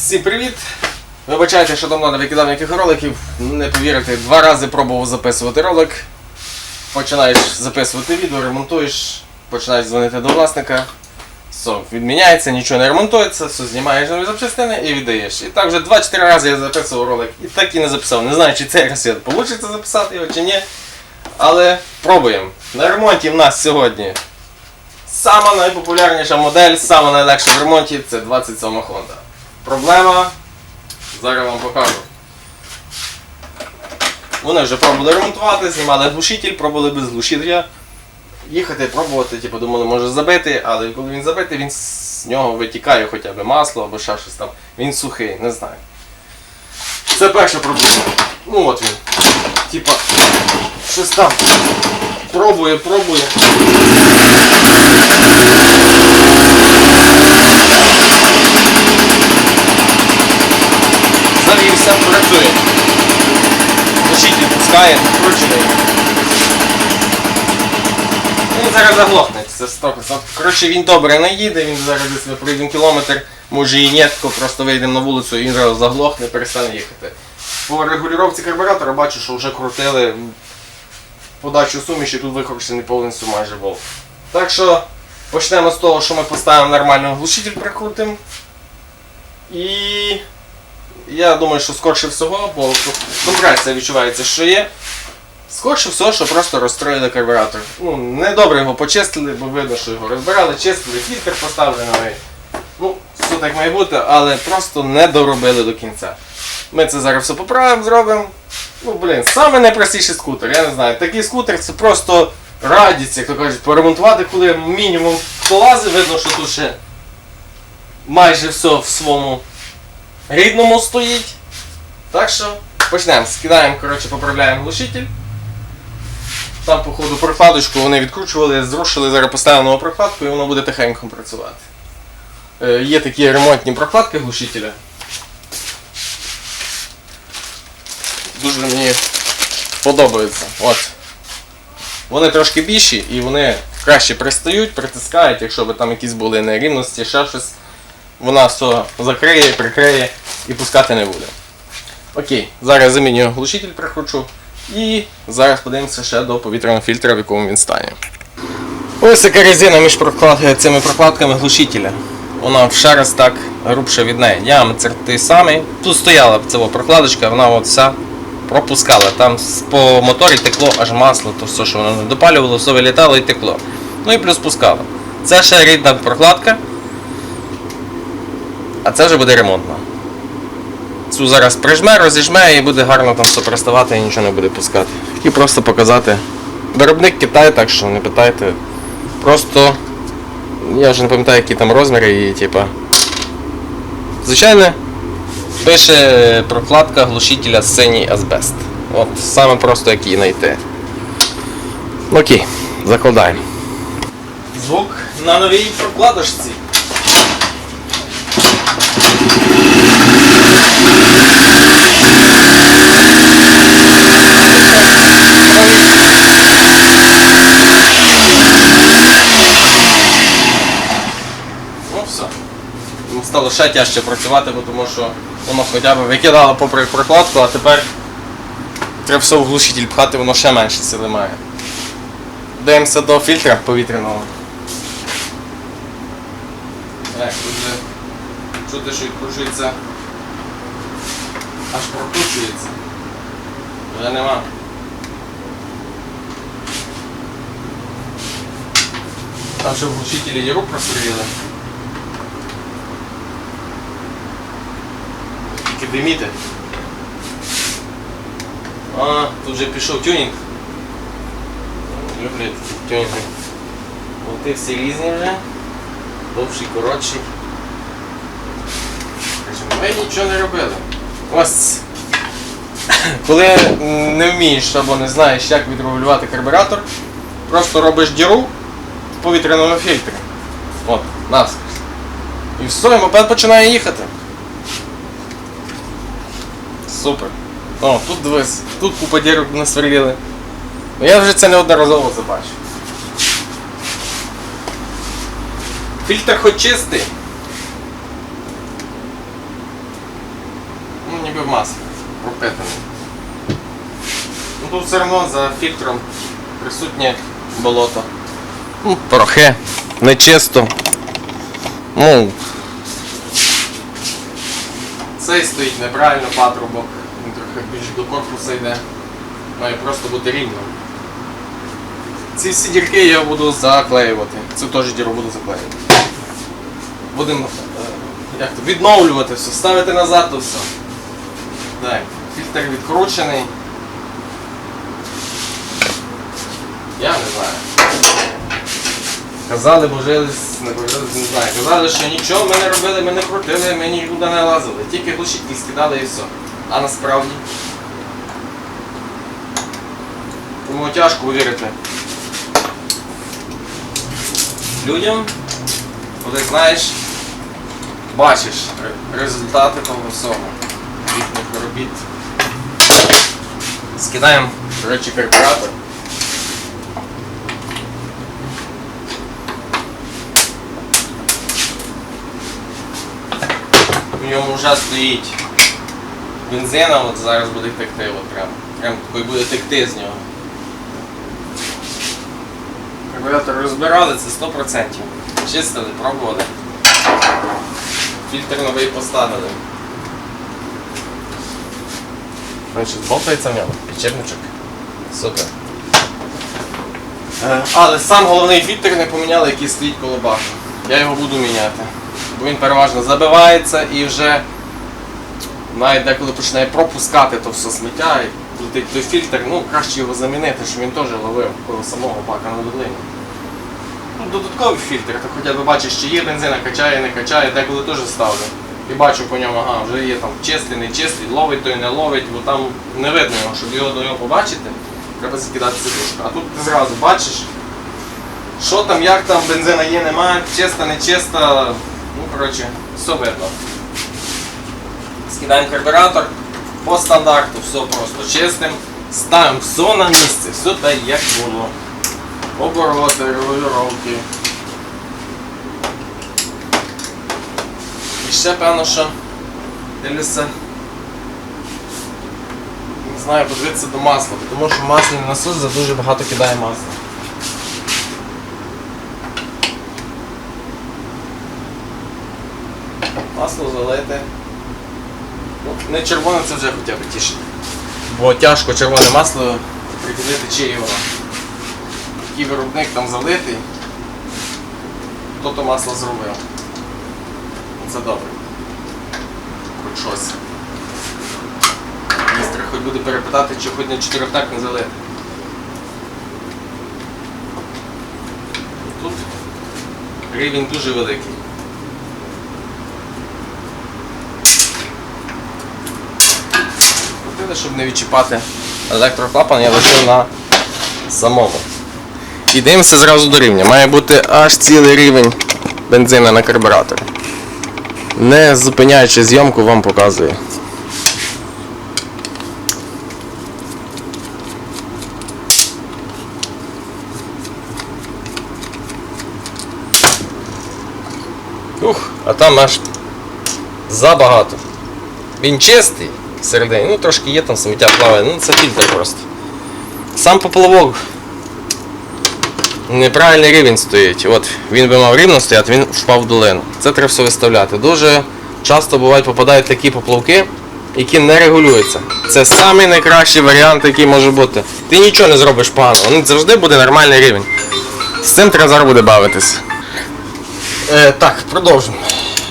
Всім привіт! Вибачайте, що давно не викидав ніяких роликів. Не повірите, два рази пробував записувати ролик. Починаєш записувати відео, ремонтуєш, починаєш дзвонити до власника. Все, відміняється, нічого не ремонтується, все знімаєш нові запчастини і віддаєш. І так вже 2-4 рази я записував ролик і так і не записав. Не знаю, чи цей раз я вийде записати його чи ні. Але пробуємо. На ремонті в нас сьогодні Сама найпопулярніша модель, сама найлегша в ремонті це 27 Honda. Проблема. Зараз вам покажу. Вони вже пробували ремонтувати, знімали глушитель, пробували без глушителя. Їхати, пробувати, типу, думали, може забити, але коли він забитий, він з нього витікає хоча б масло або ще щось там. Він сухий, не знаю. Це перша проблема. Ну от він. Типа, щось там. Пробує, пробує. Завівся, працює. Глушитель пускає, вкручений. Він зараз заглохне, це 100%. Коротше, він добре не їде, він зараз десь пройдемо кілометр, може і нетко, просто вийдемо на вулицю і він зараз заглохне, перестане їхати. По регулювання карбюратора бачу, що вже крутили подачу суміші, тут використаний повністю майже волк. Так що почнемо з того, що ми поставимо нормальний глушитель, прикрутимо. І я думаю, що скорше всього, бо компресія відчувається, що є. Скорше всього, що просто розстроїли карбюратор. Ну, недобре його почистили, бо видно, що його розбирали, чистили, фільтр поставили новий. Ну, все так має бути, але просто не доробили до кінця. Ми це зараз все поправимо, зробимо. Ну, блін, саме найпростіший скутер, я не знаю. Такий скутер це просто радість, як то кажуть, поремонтувати, коли мінімум полази, видно, що тут ще майже все в своєму рідному стоїть. Так що почнемо. Скидаємо, коротше, поправляємо глушитель. Там, походу, прокладочку вони відкручували, зрушили, зараз поставимо нову прокладку і воно буде тихенько працювати. Е, є такі ремонтні прокладки глушителя. Дуже мені подобаються. От. Вони трошки більші і вони краще пристають, притискають, якщо б там якісь були нерівності, ще щось. Вона все закриє, прикриє і пускати не буде. Окей, зараз замінюю глушитель прикручу. І зараз подивимося ще до повітряного фільтра, в якому він стане. Ось яка резина між проклад- цими прокладками глушителя. Вона ще раз так грубша від неї. Діаметр той самий. Тут стояла ця прокладочка, вона от вся пропускала. Там по моторі текло аж масло, то все, що воно не допалювало, все вилітало і текло. Ну і плюс пускало. Це ще рідна прокладка. А це вже буде ремонтна. Цю зараз прижме, розіжме і буде гарно там все приставати і нічого не буде пускати. Хотів просто показати. Виробник Китай, так що не питайте. Просто я вже не пам'ятаю, які там розміри і типа. Звичайно, пише прокладка глушителя синій азбест. От саме просто як її знайти. Окей, закладаємо. Звук на новій прокладочці. Стало ще тяжче працювати, бо тому що воно хоча б викидало попри прокладку, а тепер треба все в глушитель пхати, воно ще менше сили має. Дивимося до фільтра повітряного. Так, тут вже чути, що відкручується. Аж прокручується. Вже нема. Там ще в глушителі діру просвірили. Тільки диміти. А, тут вже пішов тюнінг. Люблю такі тюнінги. Болти всі різні вже. Довший, коротший. Ми нічого не робили. Ось. Коли не вмієш або не знаєш, як відрегулювати карбюратор, просто робиш діру в повітряному фільтрі. От, наскрізь. І все, і мопед починає їхати. Супер. О, тут дивись, тут купа дірок насверлили. Ну я вже це неодноразово забачив. Фільтр хоч чистий. Масла пропитаний. Ну тут все одно за фільтром присутнє болото. Ну, порохи, нечисто. Ну, цей стоїть неправильно патрубок, він трохи більш до корпуса йде. Має просто бути рівно. Ці всі дірки я буду заклеювати. Цю теж діру буду заклеювати. Будемо е, як то, відновлювати все, ставити назад то все. Так, фільтр відкручений. Я не знаю. Казали, божились, не божились, не знаю. Казали, що нічого ми не робили, ми не крутили, ми нікуди не лазили. Тільки глушітки скидали і все. А насправді. Тому тяжко повірити. Людям, коли знаєш, бачиш результати того всього. Їхніх робіт. Скидаємо, до речі, карбюратор. В ньому вже стоїть бензина, от зараз буде текти, от прям, прям такий буде текти з нього. Карбюратор розбирали, це 100%. Чистили, пробували. Фільтр новий поставили. Він болтається в ньому, підчепничок. Супер. Е, Але сам головний фільтр не поміняли, який стоїть коло баку. Я його буду міняти. Бо він переважно забивається і вже навіть деколи починає пропускати то все сміття і летить той фільтр, ну краще його замінити, щоб він теж ловив коло самого бака на долині. Ну, додатковий фільтр, то хоча б бачиш, чи є бензина, качає, не качає, деколи теж ставлю. І бачу по ньому, ага, вже є там чистий, не чистий, ловить той, не ловить, бо там не видно його, щоб його до нього побачити, треба закидати сидушку. А тут ти зразу бачиш, що там, як там, бензина є, немає, чиста, не чиста, ну коротше, все видно. Скидаємо карбюратор по стандарту, все просто чистим, ставимо все на місце, все так як було. Обороти, регулювання. І ще певно, що дивлюся. Не знаю, подивитися до масла, тому що масляний насос за дуже багато кидає масла. Масло залити. Ну, не червоне це вже хоча б тіше. Бо тяжко червоне масло приділити чиє воно. Виробник там залитий, хто то масло зробив. Це добре. Хоч щось. Містер хоч буде перепитати, чи хоч на 4 так не залити. Тут рівень дуже великий. Щоб не відчіпати електроклапан, я лишив на самому. І дивимося зразу до рівня. Має бути аж цілий рівень бензина на карбюраторі. Не зупиняючи зйомку, вам показую. Ух, а там аж забагато. Він чистий всередині, ну трошки є там сміття плаває, ну це фільтр просто. Сам поплавок неправильний рівень стоїть. От він би мав рівно стояти, він впав в долину. Це треба все виставляти. Дуже часто бувають попадають такі поплавки, які не регулюються. Це самий найкращий варіант, який може бути. Ти нічого не зробиш погано, він завжди буде нормальний рівень. З цим треба зараз буде бавитись. Е, так, продовжимо.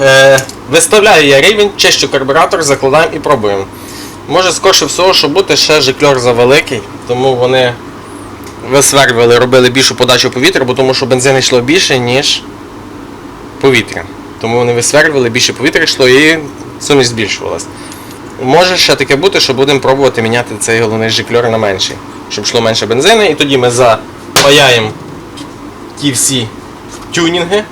Е, виставляю я рівень, чищу карбюратор, закладаємо і пробуємо. Може скорше всього, що бути ще жикльор завеликий, тому вони висвервили, робили більшу подачу повітря, бо тому що бензин йшло більше, ніж повітря. Тому вони висвервили, більше повітря йшло і сумість збільшувалась. Може ще таке бути, що будемо пробувати міняти цей головний жикльор на менший, щоб йшло менше бензину, і тоді ми запаяємо ті всі тюнінги.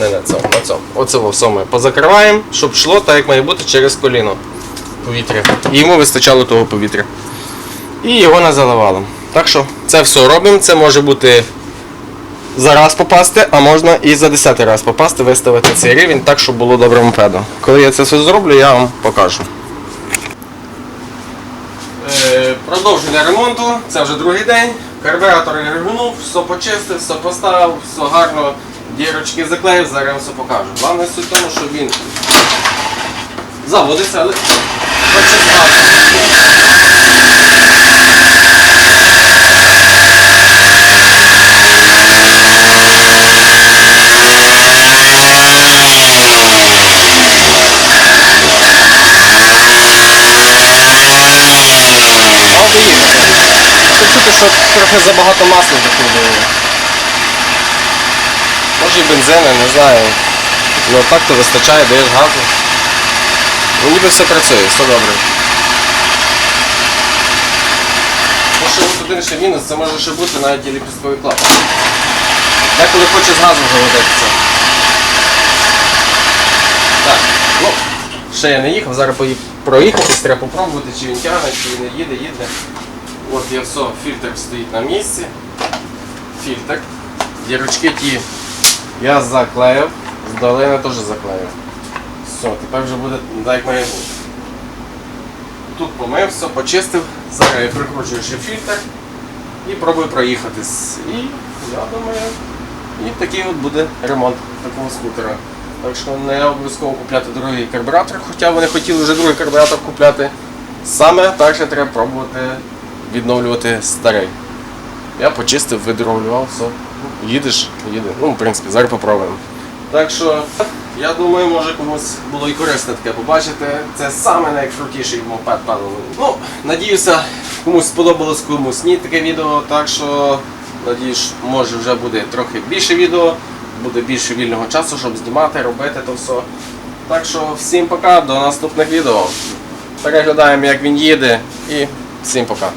Не на цьому, на цьому. Оце все ми позакриваємо, щоб йшло так, як має бути через коліно повітря. І йому вистачало того повітря. І його не заливало. Так що це все робимо. Це може бути за раз попасти, а можна і за 10 раз попасти, виставити цей рівень так, щоб було добре мопеду. Коли я це все зроблю, я вам покажу. Е, Продовження ремонту, це вже другий день. Карбюратор я регнув, все почистив, все поставив, все гарно, дірочки заклеїв, зараз я все покажу. Головне суть в тому, що він заводиться, але хоче згадати. Мав би їхати. Це чути, що трохи забагато масла заходило. Може і бензину, не знаю. Ну так то вистачає, даєш газу. Ну ніби все працює, все добре. Може один ще мінус, це може ще бути навіть і ліпістковий клапан. Деколи хоче з газу заводитися. Так, ну, ще я не їхав, зараз проїхатись, треба попробувати, чи він тягне, чи він не їде, їде. От я все, фільтр стоїть на місці. Фільтр. Дірочки ті я заклеїв, з долини теж заклеїв. Все, тепер вже буде так як має. Тут помив, все, почистив, зараз я прикручую ще фільтр і пробую проїхатись. І я думаю, і такий от буде ремонт такого скутера. Так що не обов'язково купляти дорогий карбюратор, хоча вони хотіли вже другий карбюратор купляти. Саме так що треба пробувати відновлювати старий. Я почистив, видрогулював, все. Ну, Їдеш, їде. Ну, в принципі, зараз попробуємо. Так що, я думаю, може комусь було і корисне таке побачити. Це саме найкрутіший мопед певно. Ну, надіюся, комусь сподобалось, комусь ні таке відео. Так що, надіюсь, може вже буде трохи більше відео, буде більше вільного часу, щоб знімати, робити то все. Так що всім пока, до наступних відео. Переглядаємо, як він їде, і всім пока.